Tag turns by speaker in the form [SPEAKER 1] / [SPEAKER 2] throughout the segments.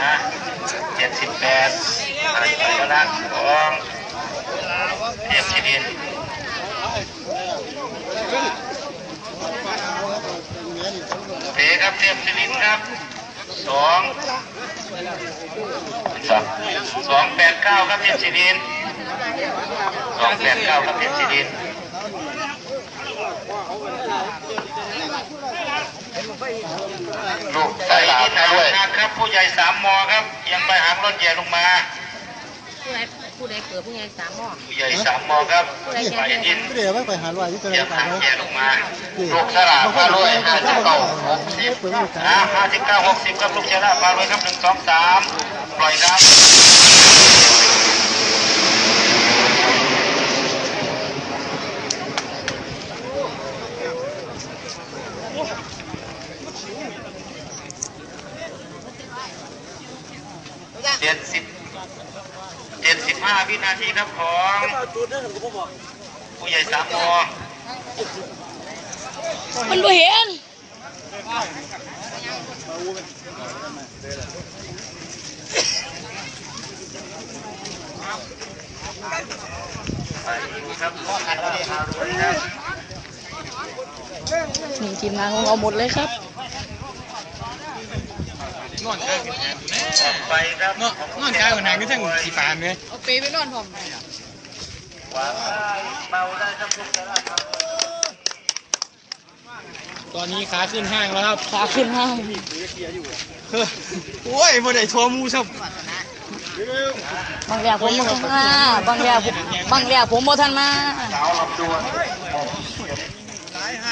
[SPEAKER 1] นะเจ็ดสิบแปดอะไรไปก็ละของเทพชินินเตะครับเทพชินินครับสองสองแปดเก้าครับเทพชินินสองแปดเก้าครับเทพชินิน ลูกใส่ที่หนาด้วยครับ ผู้ใหญ่สามมอครับ ยังไปหางรถใหญ่ลงมา
[SPEAKER 2] ผู้ใดผู้ใดเกิดผู้ใดสามมอ
[SPEAKER 1] ผู้ใหญ่สามมอครับฝ่ยิน
[SPEAKER 3] เดี๋ยวไปหาลอยที่ตลา
[SPEAKER 1] ยั
[SPEAKER 3] ด
[SPEAKER 1] งหางง
[SPEAKER 3] เนาะ
[SPEAKER 1] แย่ลงมา ลูกสลาพารวยห้าสิบเก้าหกสิบห้าสิบเก้าหกสิบครับลูกชลาพารวยครับหนึ่งสองสามปล่อยครับ 15 วินาทีครับของผู้ใหญ่สามมอ
[SPEAKER 2] มันบ่เห็น
[SPEAKER 1] หนึ่
[SPEAKER 2] งทีมงานของเราหมดเลยครับ
[SPEAKER 4] นอนกลางกันนะ
[SPEAKER 1] ไปครับ
[SPEAKER 4] เนาะนอนกลางกันนะก็ทั้งสีฟ้าเลย
[SPEAKER 2] เอาเปไปนอนพร้อม
[SPEAKER 1] วางได้เบาได้ครับลูกชลาพารวย
[SPEAKER 4] ตอนนี้ขาขึ้นห้างแล้วครับ
[SPEAKER 2] ขาขึ้นห้าง
[SPEAKER 4] เฮ้ยโอ้ยบ่ได้ทัวมูซับบา
[SPEAKER 2] งอย่างผมมาบางอย่างผมบางอย่างผมบ่ทันมา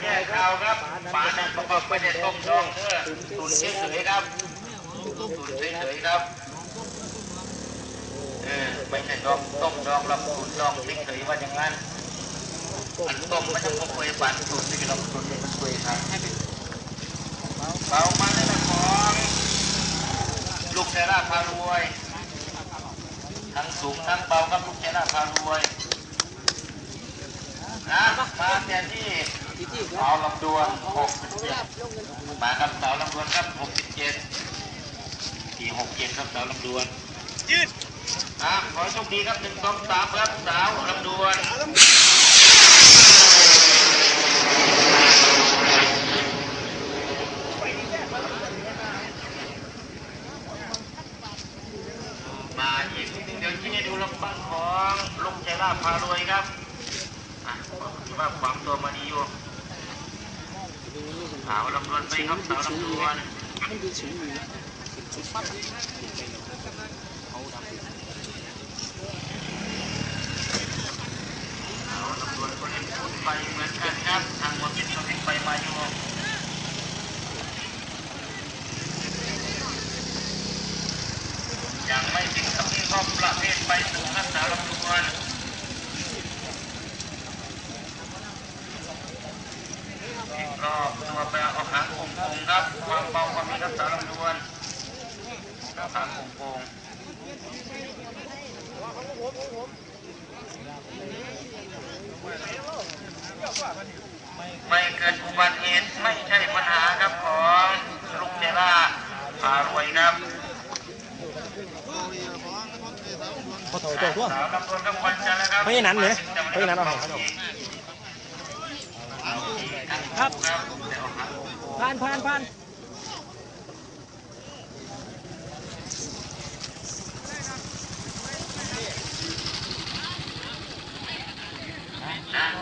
[SPEAKER 4] แม่
[SPEAKER 1] ข่าวครับปลาเนี่ยประกอบไปในต้มดองเนื้อตุ๋นเฉยๆครับตุ๋นเฉยๆครับเออไม่ใช่ดองต้มดองเราตุ๋นดองเฉยๆว่าอย่างนั้นอันต้มมันจะพกไปฝันตุ๋นที่เราตุ๋นมันสวยครับเบามาเลยนะของลูกเซราพารวย ทั้งสูงทั้งเบาครับลูกเซราพารวย มาแต่ที่สาวลำดวน67มาครับสาวลำดวนครับ67ที่67ครับสาวลำดวนยืดอะขอให้โชคดีครับหนึ่งสองสามครับสาวลำดวนมาอีกนิดนึงเดี๋ยวที่ให้ดูลำบังของลุงใจลาภพารวยครับอะ ว่าความตัวมาดีอยู่สาวลำดวนไปครับสาวลำดวนสาวลำดวนคนนฟุตไปเหมือนกันครับทางหมดเป็นตัวติดไปมาอยู่ยังไม่ถึงกับที่รอบประเภทไปสูงครับสาวลำดวน กรอบตัวแปรเอาหางโป่งๆครับความเบาความมีรักษาลำดวนเอาหางโป่งๆไม่เกิดอุบัติเหตุไม่ใช่ปัญหาครับของลุงเจล่าพารวยครับ
[SPEAKER 3] พอถอยตัวตัว
[SPEAKER 1] สาวลำดวนกับควันจันทร์นะครับ
[SPEAKER 3] ไม่ใช่นั้นเนี่ยไม่ใช่นั้นเอาให้เขา
[SPEAKER 1] ครับ
[SPEAKER 3] ผ่านผ่านผ่าน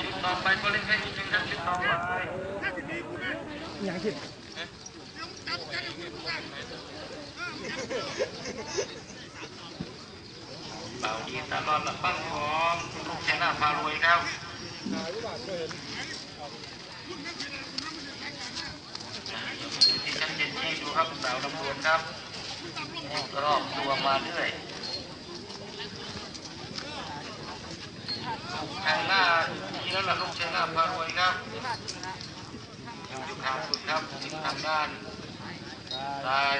[SPEAKER 1] ชุดต่อไปก็เล่นแค่จุดครับจุดต่อไป
[SPEAKER 3] อย่างคิด
[SPEAKER 1] เบาดีตลอดละปั้งของลูกเชน่าพารวยครับ ที่ชั้นเจ็ดที่ดูครับสาวลำดวนครับรอบตัวมาเรื่อยทางหน้าที่นั่นแหละลูกชายหน้าพารวยครับอยู่ทางสุดครับทางด้านซ้าย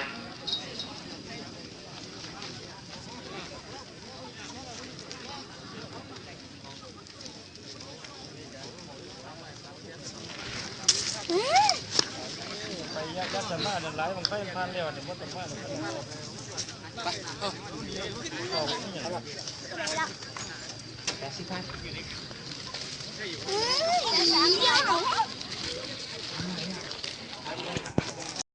[SPEAKER 3] ก็สามารถหลายบางไฟผ่านแล้วเนี่ยมันสามารถแป
[SPEAKER 5] ดสิบพัน